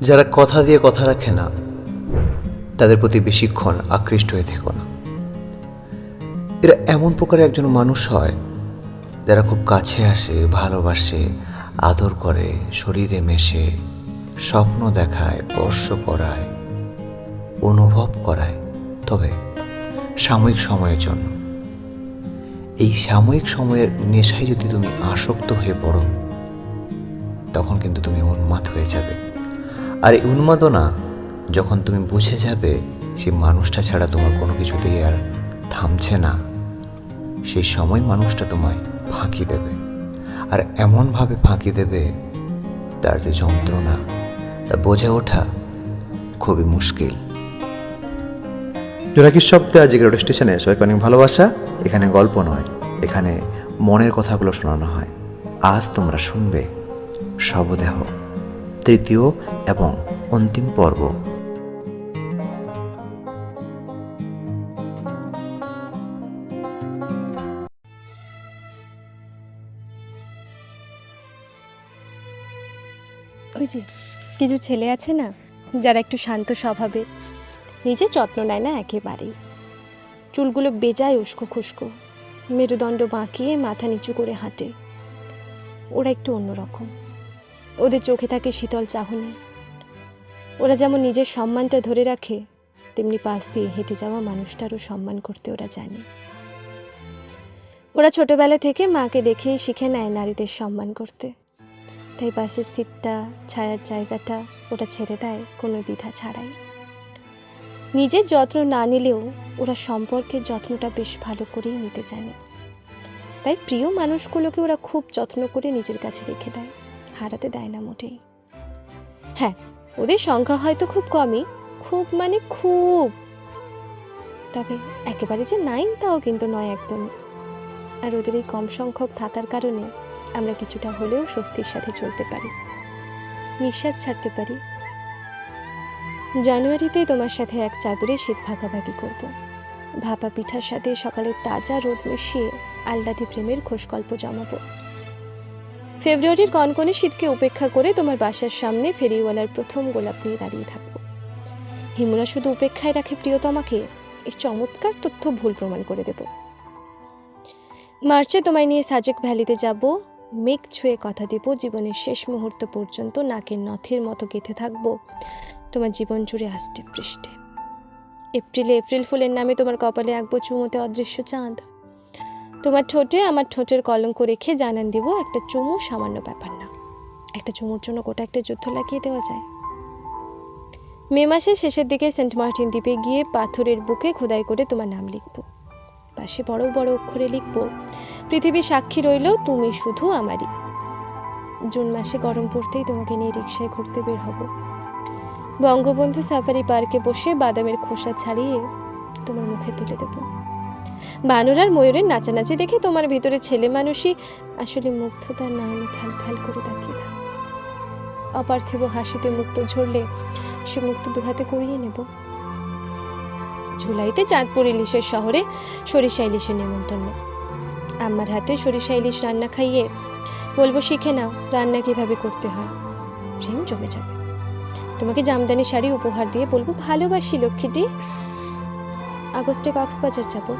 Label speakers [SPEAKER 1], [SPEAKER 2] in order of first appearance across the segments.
[SPEAKER 1] যারা কথা দিয়ে কথা রাখে না, তাদের প্রতি বেশিক্ষণ আকৃষ্ট হয়ে থেকো না। এরা এমন প্রকারের একজন মানুষ হয়, যারা খুব কাছে আসে, ভালোবাসে, আদর করে, শরীরে মেশে, স্বপ্ন দেখায়, স্পর্শ করায়, অনুভব করায়। তবে সাময়িক সময়ের জন্য। এই সাময়িক সময়ের নেশায় যদি তুমি আসক্ত হয়ে পড়ো, তখন কিন্তু তুমি উন্মাদ হয়ে যাবে। আর এই উন্মাদনা যখন তুমি বুঝে যাবে সেই মানুষটা ছাড়া তোমার কোনো কিছুতেই আর থামছে না, সেই সময় মানুষটা তোমায় ফাঁকি দেবে। আর এমনভাবে ফাঁকি দেবে, তার যে যন্ত্রণা, তা বোঝে ওঠা খুবই মুশকিল। জোনাকির শব্দে আজকে রেডিও স্টেশনে সবাইকে অনেক ভালোবাসা। এখানে গল্প নয়, এখানে মনের কথাগুলো শোনানো হয়। আজ তোমরা শুনবে শবদেহ। তৃতীয় এবং অন্তিম পর্ব।
[SPEAKER 2] ওই যে, কিছু ছেলে আছে না, যারা একটু শান্ত স্বভাবের। নিজে যত্ন নেয় না একেবারেই। চুলগুলো বেজায় উস্কো খুস্কো, মেরুদণ্ড বাঁকিয়ে মাথা নিচু করে হাঁটে। ওরা একটু অন্যরকম। ওদের চোখে থাকে শীতল চাহনি। ওরা যেমন নিজের সম্মানটা ধরে রাখে, তেমনি পাশ দিয়ে হেঁটে যাওয়া মানুষটারও সম্মান করতে ওরা জানে। ওরা ছোটবেলা থেকে মাকে দেখেই শিখে নেয় নারীদের সম্মান করতে। তাই বাসের সিটটা, ছায়ার জায়গাটা ওটা ছেড়ে দেয়, কোনো দ্বিধা ছাড়াই। নিজের যত্ন না নিলেও ওরা সম্পর্কের যত্নটা বেশ ভালো করেই নিতে জানে। তাই প্রিয় মানুষগুলোকে ওরা খুব যত্ন করে নিজের কাছে রেখে দেয়। হারাতে দেয় না মোটেই। হ্যাঁ ওদের সংখ্যা হয়তো খুব কমই, খুব মানে খুব। তবে একেবারে যে নাই তাও কিন্তু নয় একদম আর ওদের এই কম সংখ্যক থাকার কারণে আমরা কিছুটা হলেও স্বস্তির সাথে চলতে পারি। নিঃশ্বাস ছাড়তে পারি। জানুয়ারিতে তোমার সাথে এক চাদরে শীত ভাগাভাগি করব। ভাপা পিঠার সাথে সকালে তাজা রোদ মিশিয়ে আল্লাদি প্রেমের খোশগল্প জমাবো। ফেব্রুয়ারির কনকনে শীতকে উপেক্ষা করে তোমার বাসার সামনে ফেরিওয়ালার প্রথম গোলাপ নিয়ে দাঁড়িয়ে থাকব। হিমুরা শুধু উপেক্ষায় রাখে প্রিয়তমাকে। এই চমৎকার তথ্য ভুল প্রমাণ করে দেব। মার্চে তোমায় নিয়ে সাজেক ভ্যালিতে যাব। মেঘ ছুঁয়ে কথা দেব। জীবনের শেষ মুহূর্ত পর্যন্ত নাকের নথের মতো গেঁথে থাকব। তোমার জীবন জুড়ে আষ্টে পৃষ্ঠে। এপ্রিলে এপ্রিল ফুলের নামে তোমার কপালে আঁকবো চুমোতে অদৃশ্য চাঁদ। তোমার ঠোঁটে আমার ঠোঁটের কলঙ্ক রেখে জানান দিব, একটা চুমু সামান্য ব্যাপার না। একটা চুমুর জন্য গোটা একটা যুদ্ধ লাগিয়ে দেওয়া যায়। মে মাসের শেষের দিকে সেন্ট মার্টিন দ্বীপে গিয়ে পাথরের বুকে খোদাই করে তোমার নাম লিখব। পাশে বড় বড় অক্ষরে লিখব পৃথিবী সাক্ষী রইল, তুমি শুধু আমারই। জুন মাসে গরম পড়তেই তোমাকে নিয়ে রিক্সায় ঘুরতে বের হব। বঙ্গবন্ধু সাফারি পার্কে বসে বাদামের খোসা ছাড়িয়ে তোমার মুখে তুলে দেব। বানর আর ময়ূরের নাচানাচি দেখে তোমার ভিতরে ছেলে মানুষই আসলে মুগ্ধতার নয়নে ফ্যাল ফ্যাল করে তাকিয়ে থাক। অপার্থিব হাসিতে মুক্ত ঝরলে সে মুক্ত দুহাতে করিয়ে নেব। জুলাইতে চাঁদপুর ইলিশের শহরে সরিষা ইলিশের নেমন্তন্ন আমার হাতে সরিষা ইলিশ রান্না খাইয়ে বলব, শিখে নাও, রান্না কীভাবে করতে হয়? প্রেম জমে যাবে। তোমাকে জামদানি শাড়ি উপহার দিয়ে বলব, ভালোবাসি লক্ষ্মীটি। আগস্টে কক্সবাজার যাব।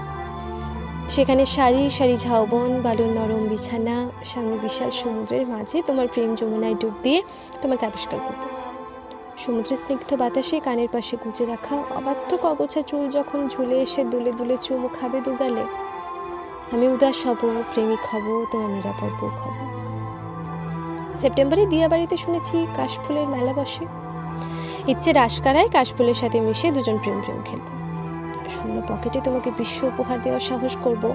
[SPEAKER 2] সেখানে সারি সারি ঝাউবন, বালুর নরম বিছানা, সামনে বিশাল সমুদ্রের মাঝে তোমার প্রেম যমুনায় ডুব দিয়ে তোমাকে আবিষ্কার করব। সমুদ্রের স্নিগ্ধ বাতাসে কানের পাশে গুঁজে রাখা অবাধ্য কগছা চুল যখন ঝুলে এসে দুলে দুলে চুমু খাবে দুগালে, আমি উদাস হব, প্রেমিক হব, তোমার নিরাপদ বুক হব। সেপ্টেম্বরে দিয়াবাড়িতে শুনেছি কাশফুলের মেলা বসে। ইচ্ছে রাসকারায় কাশফুলের সাথে মিশে দুজন প্রেম প্রেম খেলব। শূন্য পকেটে তোমাকে বিশ্ব উপহার দেওয়ার সাহস করব।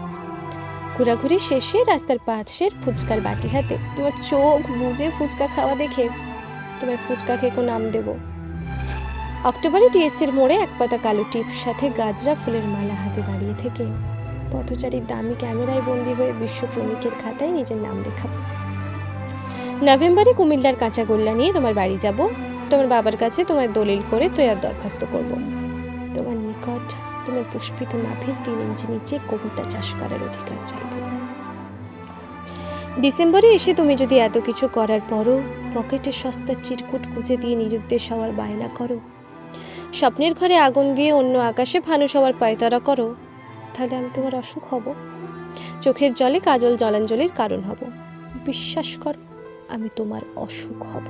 [SPEAKER 2] ঘোরাঘুরি শেষে রাস্তার পাশের ফুচকার বাটি হাতে তোমার চোখ বুঝে ফুচকা খাওয়া দেখে তোমায় ফুচকা খেকো নাম দেব। অক্টোবরে টিএসসির মোড়ে এক পাতা কালো টিপ সাথে গাজরা ফুলের মালা হাতে দাঁড়িয়ে থেকে পথচারীর দামি ক্যামেরায় বন্দি হয়ে বিশ্ব বিশ্বপ্রেমিকের খাতায় নিজের নাম লেখাবো নভেম্বরে কুমিল্লার কাঁচাগোল্লা নিয়ে তোমার বাড়ি যাব। তোমার বাবার কাছে তোমার দলিল করে তৈয়ার দরখাস্ত করব। তোমার পুষ্পিত নাভির তিন ইঞ্চি নিচে কবিতা চাষ করার অধিকার চাইব। ডিসেম্বরে এসে তুমি যদি এত কিছু করার পরও পকেটের সস্তা চিরকুট কুচে দিয়ে নিরুদ্দেশ হওয়ার বায়না করো, স্বপ্নের ঘরে আগুন দিয়ে অন্য আকাশে ফানুস হওয়ার পায়তারা করো, তাহলে আমি তোমার অসুখ হব। চোখের জলে কাজল জলাঞ্জলির কারণ হব। বিশ্বাস করো, আমি তোমার অসুখ হব।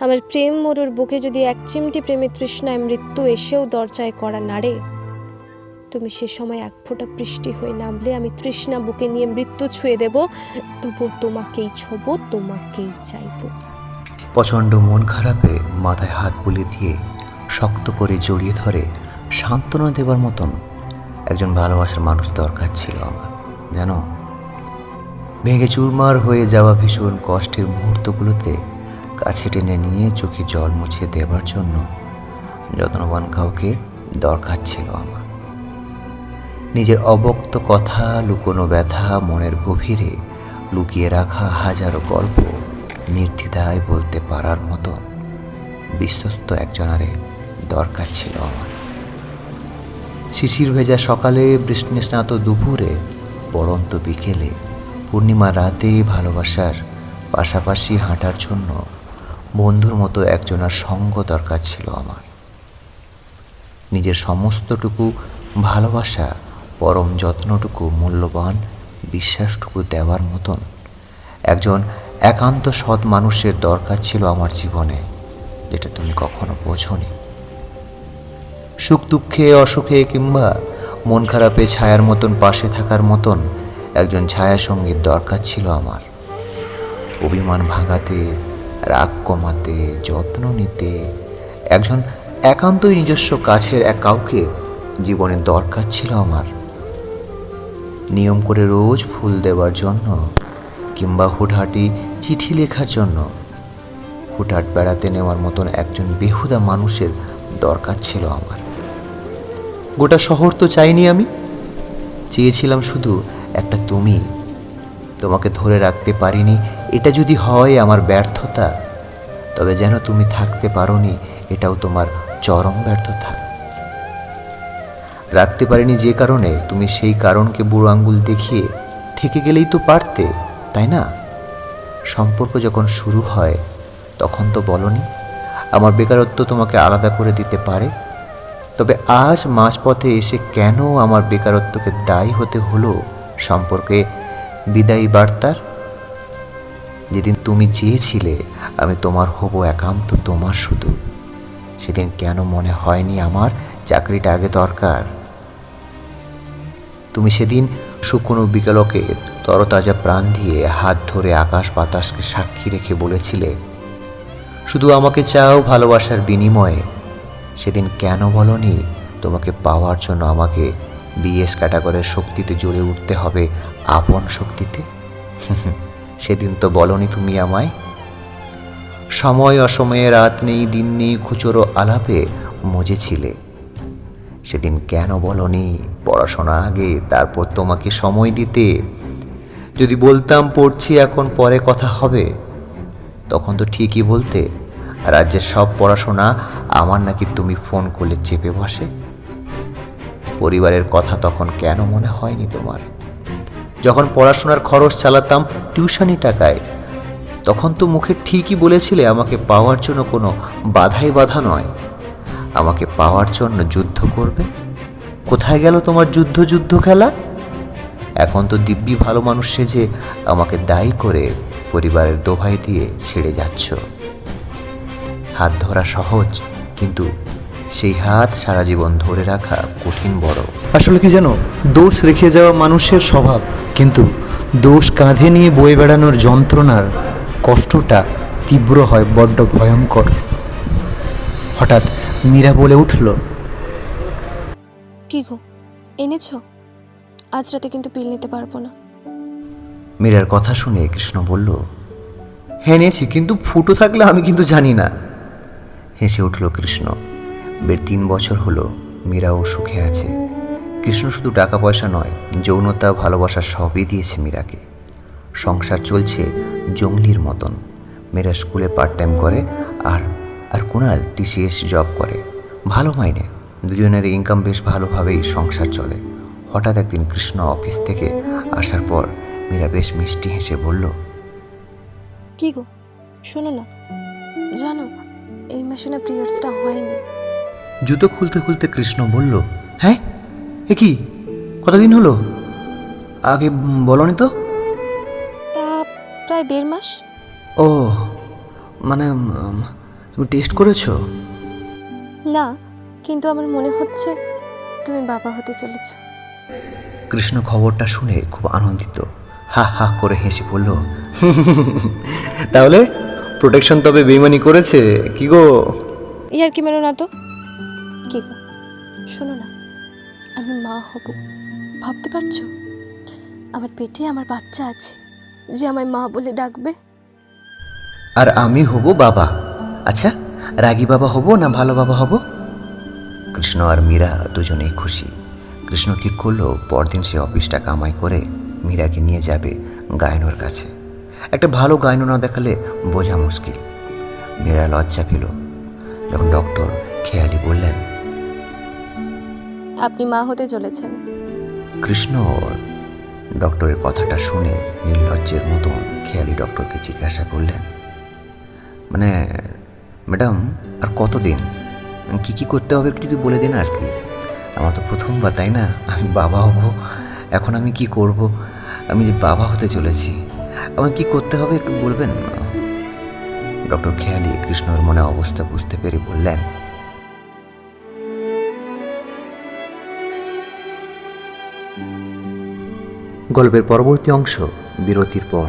[SPEAKER 2] আমার প্রেম মরুর বুকে যদি এক চিমটি প্রেমে তৃষ্ণায় মৃত্যু এসেও দরজায় করা নাড়ে তুমি সে সময় এক ফোঁটা বৃষ্টি হয়ে নামলে আমি তৃষ্ণা বুকে নিয়ে মৃত্যু ছুঁয়ে দেব। তবু তোমাকেই ছোবো, তোমাকেই চাইব।
[SPEAKER 1] প্রচণ্ড মন খারাপে মাথায় হাত বুলিয়ে দিয়ে শক্ত করে জড়িয়ে ধরে সান্ত্বনা দেবার মতন একজন ভালোবাসার মানুষ দরকার ছিল আমার, জানো? ভেঙে চুরমার হয়ে যাওয়া ভীষণ কষ্টের মুহূর্তগুলোতে কাছে টেনে নিয়ে চোখে জল মুছিয়ে দেবার জন্য যত্নবান কাউকে দরকার ছিল আমার। নিজের অবক্ত কথা, লুকোনো ব্যথা, মনের গভীরে লুকিয়ে রাখা হাজারো গল্প নির্দ্বিধায় বলতে পারার মতো বিশ্বস্ত একজনারে দরকার ছিল আমার। শিশির ভেজা সকালে বৃষ্টিস্নাত দুপুরে, পড়ন্ত বিকেলে পূর্ণিমা রাতে ভালোবাসার পাশাপাশি হাঁটার জন্য বন্ধুর মতো একজনার সঙ্গ দরকার ছিল আমার। নিজের সমস্তটুকু ভালোবাসা পরম যত্নটুকু, মূল্যবান, বিশ্বাসটুকু দেওয়ার মতন। একজন একান্ত সৎ মানুষের দরকার ছিল আমার জীবনে, যেটা তুমি কখনো বোঝনি। সুখ দুঃখে, অসুখে কিংবা মন খারাপে, ছায়ার মতন, পাশে থাকার মতন একজন ছায়া সংগীত দরকার ছিল আমার। অভিমান ভাঙাতে, রাগ কমাতে, যত্ন নিতে, একজন একান্তই নিজস্ব কাছের এক কাউকে জীবনের দরকার ছিল আমার। নিয়ম করে রোজ ফুল দেওয়ার জন্য কিংবা হুটহাটি চিঠি লেখার জন্য। হুটহাট বেড়াতে নেওয়ার মতন একজন বেহুদা মানুষের দরকার ছিল আমার। গোটা শহর তো চাইনি আমি। চেয়েছিলাম শুধু একটা তুমি। তোমাকে ধরে রাখতে পারিনি, এটা যদি হয় আমার ব্যর্থতা, তবে যেন তুমি থাকতে পারোনি, এটাও তোমার চরম ব্যর্থতা। রাখতে পারিনি যে কারণে তুমি সেই কারণকে বুড়ো আঙ্গুল দেখিয়ে থেকে গেলেই তো পারতে, তাই না? সম্পর্ক যখন শুরু হয়, তখন তো বলনি, আমার বেকারত্ব তোমাকে আলাদা করে দিতে পারে। তবে আজ মাঝপথে এসে কেন আমার বেকারত্বকে দায়ী হতে হলো সম্পর্কে বিদায়ী বার্তার? যেদিন তুমি চেয়েছিলে, আমি তোমার হব একান্ত তোমার শুধু। সেদিন কেন মনে হয়নি আমার চাকরিটা আগে দরকার? তুমি সেদিন শুকনো বিকালকে তরতাজা প্রাণ দিয়ে হাত ধরে আকাশ বাতাসকে সাক্ষী রেখে বলেছিলে, শুধু আমাকে চাও ভালোবাসার বিনিময়ে। সেদিন কেন বলনি তোমাকে পাওয়ার জন্য আমাকে বিএস ক্যাটাগরের শক্তিতে জ্বলে উঠতে হবে আপন শক্তিতে? সেদিন তো বলনি তুমি আমায়। সময় অসময়ে রাত নেই, দিন নেই, খুচরো আলাপে মজেছিলে। সেদিন কেন বলনি? পড়াশোনা আগে, তারপর তোমাকে সময় দিতে। যদি বলতাম পড়ছি, এখন পরে কথা হবে। তখন তো ঠিকই বলতে, রাজ্যের সব পড়াশোনা আমার নাকি তুমি ফোন করলে চেপে বসে। পরিবারের কথা তখন কেন মনে হয়নি তোমার? যখন পড়াশোনার খরচ চালাতাম টিউশনি টাকায়, তখন তো মুখে ঠিকই বলেছিলে আমাকে পাওয়ার জন্য কোনো বাধাই বাধা নয়। আমাকে পাওয়ার জন্য যুদ্ধ করবে? কোথায় গেল তোমার যুদ্ধ যুদ্ধ খেলা? এখন তো দিব্যি ভালো মানুষ সেজে আমাকে দায়ী করে পরিবারের দোহাই দিয়ে ছেড়ে যাচ্ছ। হাত ধরা সহজ, কিন্তু সেই হাত সারা জীবন ধরে রাখা কঠিন বড়।
[SPEAKER 3] আসলে কি যেন দোষ রেখে যাওয়া মানুষের স্বভাব, কিন্তু দোষ কাঁধে নিয়ে বয়ে বেড়ানোর যন্ত্রণার কষ্টটা তীব্র হয়, বড্ড ভয়ঙ্কর। হঠাৎ মীরা বলে উঠল
[SPEAKER 2] কি গো এনেছো? আজ রাতে কিন্তু পিল নিতে পারব না।
[SPEAKER 1] মীরার কথা শুনে কৃষ্ণ বলল হ্যাঁ নিয়েছি কিন্তু ফুটো থাকলে আমি কিন্তু জানি না। হেসে উঠল কৃষ্ণ। বের তিন বছর হলো মীরাও সুখে আছে। কৃষ্ণ শুধু টাকা পয়সা নয় যৌনতা ভালোবাসা সবই দিয়েছে মীরাকে। সংসার চলছে জঙ্গলির মতন। মীরা স্কুলে পার্ট টাইম করে আর আর কুণাল টিসিএস জব করে। ভালো মাইনে। দুজনের ইনকাম বেশ ভালোভাবেই সংসার চলে। হঠাৎ একদিন কৃষ্ণ অফিস থেকে আসার পর মীরা বেশ মিষ্টি হেসে বলল
[SPEAKER 2] কি গো? শোনো না। জানো এই মাসে না পিরিয়ডসটা হয়নি।
[SPEAKER 1] জুতো খুলতে খুলতে কৃষ্ণ বলল হ্যাঁ? এ কি? কতদিন হলো? আগে বলনি তো?
[SPEAKER 2] তা প্রায় দেড় মাস।
[SPEAKER 1] ও মানে তুমি টেস্ট করেছ?
[SPEAKER 2] না কিন্তু আমার মনে হচ্ছে তুমি বাবা হতে চলেছ।
[SPEAKER 1] কৃষ্ণ খবরটা শুনে খুব আনন্দিত। হা হা করে হেসে বলল তাহলে প্রোটেকশন তবে বেইমানি করেছে কি গো?
[SPEAKER 2] ইয়ার কি মেরো না তো? কি গো? শোনো না আমি মা হব ভাবতে পারছ? আমার পেটে আমার বাচ্চা আছে যে আমায় মা বলে ডাকবে।
[SPEAKER 1] আর আমি হব বাবা। আচ্ছা রাগী বাবা হব না ভালো বাবা হব? কৃষ্ণ আর মীরা দুজনেই খুশি। কৃষ্ণ ঠিক করল? পরদিন সে অফিসটা কামাই করে মীরাকে নিয়ে যাবে গায়নোর কাছে। একটা ভালো গায়নো না দেখালে বোঝা মুশকিল। মীরা লজ্জা পেল। যখন ডক্টর খেয়ালি বললেন
[SPEAKER 2] আপনি মা হতে চলেছেন।
[SPEAKER 1] কৃষ্ণ ডক্টরের কথাটা শুনে নির্লজ্জের মতন খেয়ালি ডক্টরকে জিজ্ঞাসা করলেন মানে ম্যাডাম, আর কতদিন? কি কি করতে হবে একটু যদি বলে দিন আর কি। আমার তো প্রথমবার, তাই না? আমি বাবা হব, এখন আমি কি করব? আমি যে বাবা হতে চলেছি আমার কি করতে হবে একটু বলবেন? ডক্টর খেয়ালি কৃষ্ণর মনে অবস্থা বুঝতে পেরে বললেন, গল্পের পরবর্তী অংশ বিরতির পর।